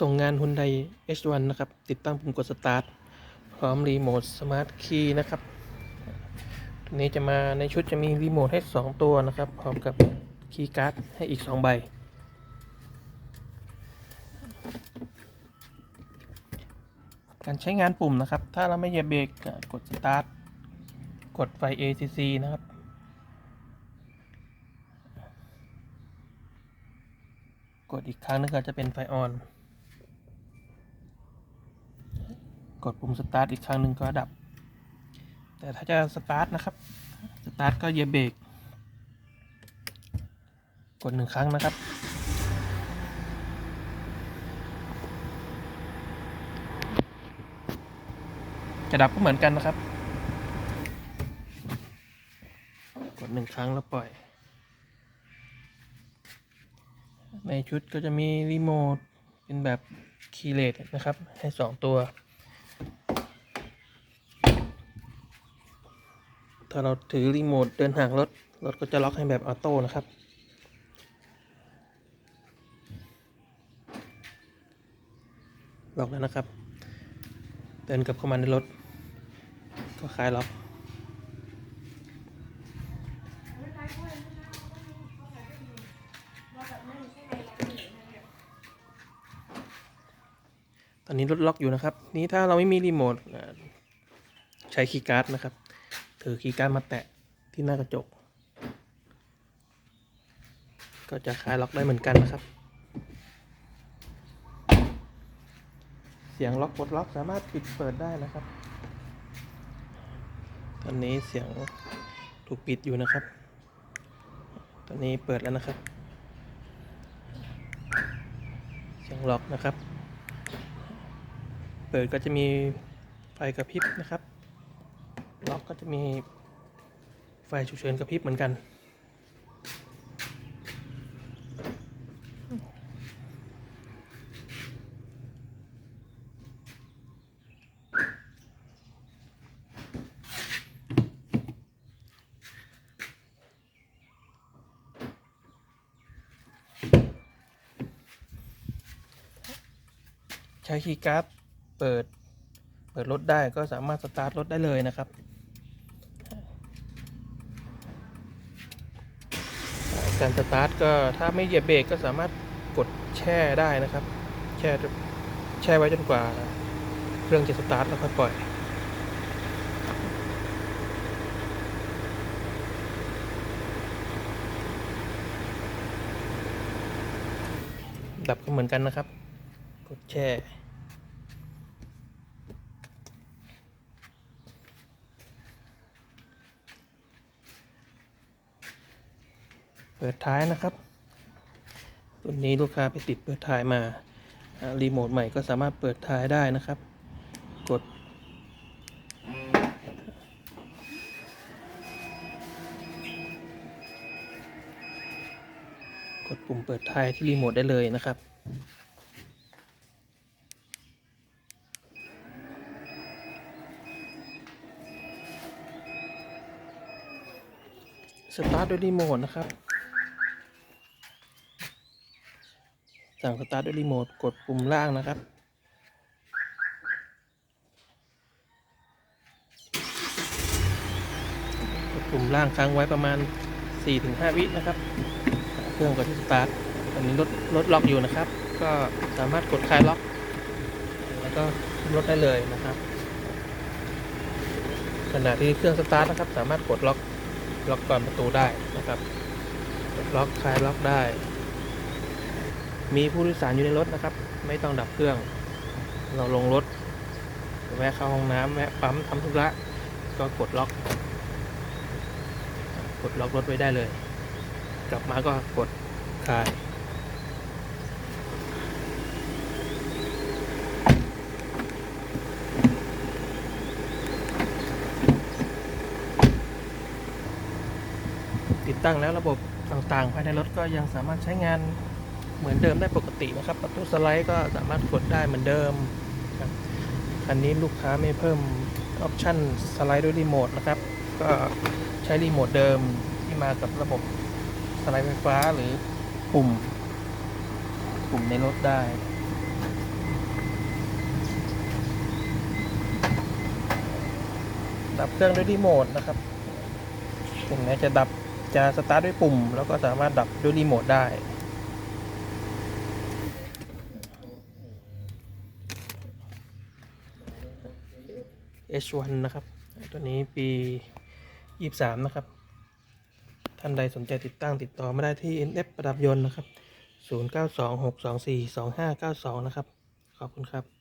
ส่งงาน Hyundai H1 นะครับ ติดตั้งปุ่มกดสตาร์ทพร้อมรีโมทสมาร์ทคีย์นะครับตัวนี้จะมาในชุดจะมีรีโมทให้ 2 ตัวนะครับ พร้อมกับคีย์การ์ดให้อีก 2 ใบ การใช้งานปุ่มนะครับ ถ้าเราไม่เหยียบเบรกกดสตาร์ทกดไฟ ACC นะครับกดอีกครั้งนึงก็จะเป็นไฟออน กดปุ่มสตาร์ทอีกครั้งหนึ่งก็ดับ แต่ถ้าจะสตาร์ทนะครับ สตาร์ทก็เหยียบเบรก กดหนึ่งครั้งนะครับ จะดับก็เหมือนกันนะครับ กดหนึ่งครั้งแล้วปล่อย ในชุดก็จะมีรีโมทเป็นแบบคีย์เลสนะครับ ให้สองตัวาเราถือรีโมทเดินห่างรถ รถก็จะล็อกให้แบบออโต้นะครับ ล็อกแล้วนะครับ เดินกับเข้ามาในรถ ก็คลายล็อก ตอนนี้รถล็อกอยู่นะครับ นี้ถ้าเราไม่มีรีโมทใช้คีย์การ์ดนะครับ ถือคีย์การ์ดมาแตะที่หน้ากระจก ก็จะคลายล็อกได้เหมือนกันนะครับ เสียงล็อกปลดล็อกสามารถปิดเปิดได้นะครับ ตอนนี้เสียงถูกปิดอยู่นะครับ ตอนนี้เปิดแล้วนะครับ เสียงล็อกนะครับ เปิดก็จะมีไฟกระพริบนะครับ ล็อกก็จะมีไฟฉุกเฉินกระพริบเหมือนกัน ใช้คีย์การ์ดเปิด เปิดรถได้ก็สามารถสตาร์ทรถได้เลยนะครับการสตาร์ทก็ถ้าไม่เหยียบเบรกก็สามารถกดแช่ได้นะครับ แช่แช่ไว้จนกว่าเครื่องจะสตาร์ทแล้วค่อยปล่อยดับก็เหมือนกันนะครับ กดแช่ เปิดท้ายนะครับตัวนี้ลูกค้าไปติดเปิดท้ายมาอ่ารีโมทใหม่ก็สามารถเปิดท้ายได้นะครับ กด กดปุ่มเปิดท้ายที่รีโมทได้เลยนะครับสตาร์ทด้วยรีโมทนะครับ สั่งสตาร์ทด้วยรีโมทกดปุ่มล่างนะครับ กดปุ่มล่างค้างไว้ประมาณ 4-5 วินะครับ เครื่องก็ที่สตาร์ทตอนนี้รถรถล็อกอยู่นะครับ ก็สามารถกดคลายล็อก แล้วก็ขึ้นรถได้เลยนะครับขณะที่เครื่องสตาร์ทนะครับ สามารถกดล็อกล็อกก่อนประตูได้นะครับกดล็อกคลายล็อกได้ มีผู้โดยสารอยู่ในรถนะครับ ไม่ต้องดับเครื่อง เราลงรถ แวะเข้าห้องน้ำแวะปั๊มทำธุระ ก็กดล็อก กดล็อกรถไว้ได้เลย กลับมาก็กดคลายติดตั้งแล้วระบบต่างๆ ภายในรถก็ยังสามารถใช้งาน เหมือนเดิมได้ปกตินะครับ ประตูสไลด์ก็สามารถกดได้เหมือนเดิมคันนี้ลูกค้าไม่เพิ่มออปชั่นสไลด์ด้วยรีโมทนะครับ ก็ใช้รีโมทเดิมที่มากับระบบสไลด์ไฟฟ้าหรือปุ่ม ปุ่มในรถได้ดับเครื่องด้วยรีโมทนะครับถึงแม้จะดับจะสตาร์ทด้วยปุ่ม แล้วก็สามารถดับด้วยรีโมทได้ H1 นะครับ ตัวนี้ปี 23 นะครับ ท่านใดสนใจติดตั้งติดต่อมาได้ที่ NF ประดับยนต์นะครับ 0926242592 นะครับ ขอบคุณครับ